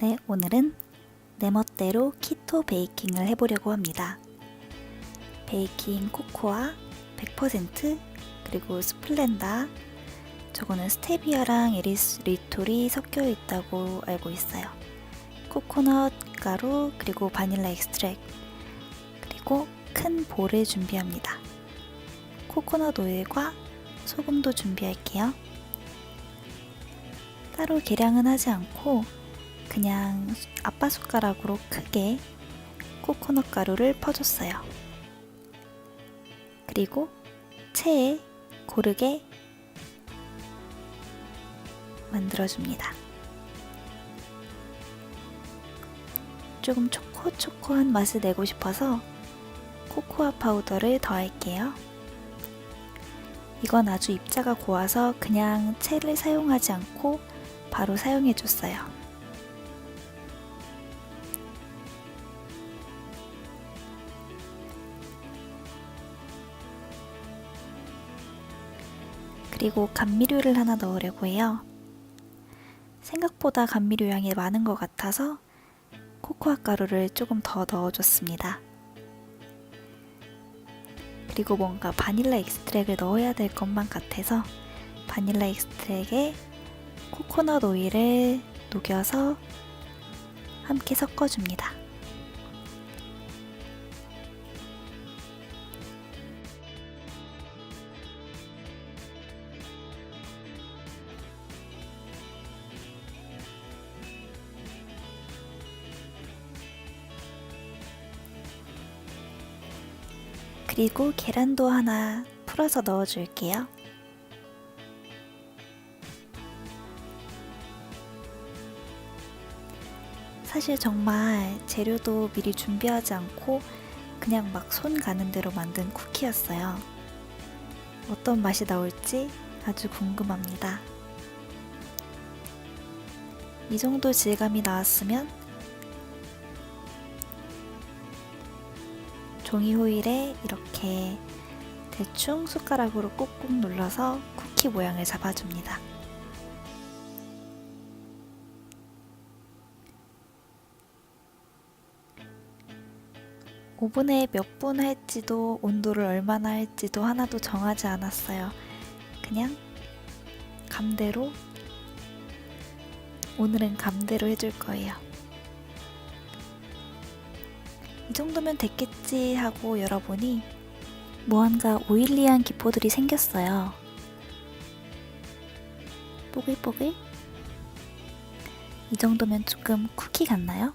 네, 오늘은 내 멋대로 키토 베이킹을 해보려고 합니다. 베이킹 코코아 100% 그리고 스플렌다 저거는 스테비아랑 에리스리톨이 섞여 있다고 알고 있어요. 코코넛 가루 그리고 바닐라 엑스트랙 그리고 큰 볼을 준비합니다. 코코넛 오일과 소금도 준비할게요. 따로 계량은 하지 않고 그냥 아빠 숟가락으로 크게 코코넛 가루를 퍼줬어요. 그리고 체에 고르게 만들어줍니다. 조금 초코초코한 맛을 내고 싶어서 코코아 파우더를 더할게요. 이건 아주 입자가 고와서 그냥 채를 사용하지 않고 바로 사용해줬어요. 그리고 감미료를 하나 넣으려고 해요. 생각보다 감미료 양이 많은 것 같아서 코코아 가루를 조금 더 넣어줬습니다. 그리고 뭔가 바닐라 엑스트랙을 넣어야 될 것만 같아서 바닐라 엑스트랙에 코코넛 오일을 녹여서 함께 섞어줍니다. 그리고 계란도 하나 풀어서 넣어줄게요. 사실 정말 재료도 미리 준비하지 않고 그냥 막 손 가는 대로 만든 쿠키였어요. 어떤 맛이 나올지 아주 궁금합니다. 이 정도 질감이 나왔으면 종이 호일에 이렇게 대충 숟가락으로 꾹꾹 눌러서 쿠키 모양을 잡아줍니다. 오븐에 몇 분 할지도 온도를 얼마나 할지도 하나도 정하지 않았어요. 그냥 감대로 오늘은 감대로 해줄 거예요. 이 정도면 됐겠지 하고 열어보니 무언가 오일리한 기포들이 생겼어요. 뽀글뽀글? 이 정도면 조금 쿠키 같나요?